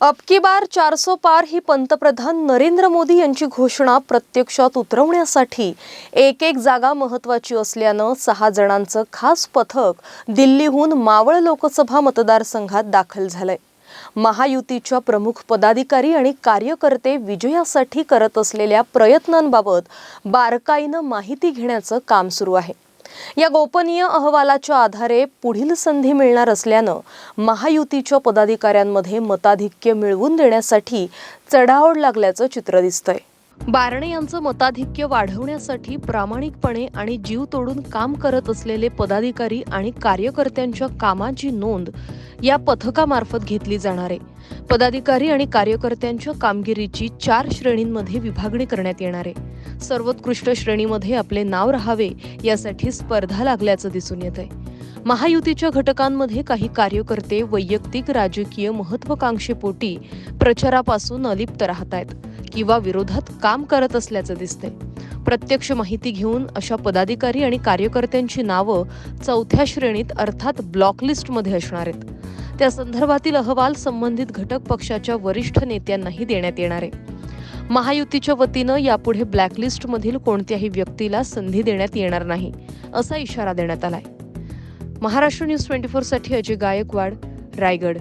अब की बार चारसो पार ही पंतप्रधान नरेंद्र मोदी यांची घोषणा प्रत्यक्षात उतरवण्यासाठी एक एक जागा महत्वाची असल्यानं सहा जणांचं खास पथक दिल्लीहून मावळ लोकसभा मतदारसंघात दाखल झालंय. महायुतीच्या प्रमुख पदाधिकारी आणि कार्यकर्ते विजयासाठी करत असलेल्या प्रयत्नांबाबत बारकाईनं माहिती घेण्याचं काम सुरू आहे. या गोपनीय अहवालाच्या आधारे पुढील संधी मिळणार असल्यानं महायुतीच्या पदाधिकाऱ्यांमध्ये मताधिक्य मिळवून देण्यासाठी चढाओढ लागल्याचं चित्र दिसतंय. बारणे यांचं मताधिक्य वाढवण्यासाठी प्रामाणिकपणे आणि जीव तोडून काम करत असलेले पदाधिकारी आणि कार्यकर्त्यांच्या कामाची नोंद या पथकामार्फत घेतली जाणार आहे. पदाधिकारी आणि कार्यकर्त्यांच्या कामगिरीची चार श्रेणींमध्ये विभागणी करण्यात येणार आहे. सर्वोत्कृष्ट श्रेणीमध्ये आपले नाव राहावे यासाठी स्पर्धा लागल्याचं दिसून येत आहे महायुतीच्या घटकांमध्ये काही कार्यकर्ते वैयक्तिक राजकीय महत्वाकांक्षेपोटी प्रचारापासून अलिप्त राहत आहेत किंवा विरोधात काम करत असल्याचं दिसतंय. प्रत्यक्ष माहिती घेऊन अशा पदाधिकारी आणि कार्यकर्त्यांची नावं चौथ्या श्रेणीत अर्थात ब्लॉकलिस्टमध्ये असणार आहेत. त्या संदर्भातील अहवाल संबंधित घटक पक्षाच्या वरिष्ठ नेत्यांनाही देण्यात येणार आहे. महायुतीच्या वतीनं यापुढे ब्लॅकलिस्टमधील कोणत्याही व्यक्तीला संधी देण्यात येणार नाही असा इशारा देण्यात आलाय. महाराष्ट्र न्यूज ट्वेंटी फोरसाठी अजय गायकवाड रायगड.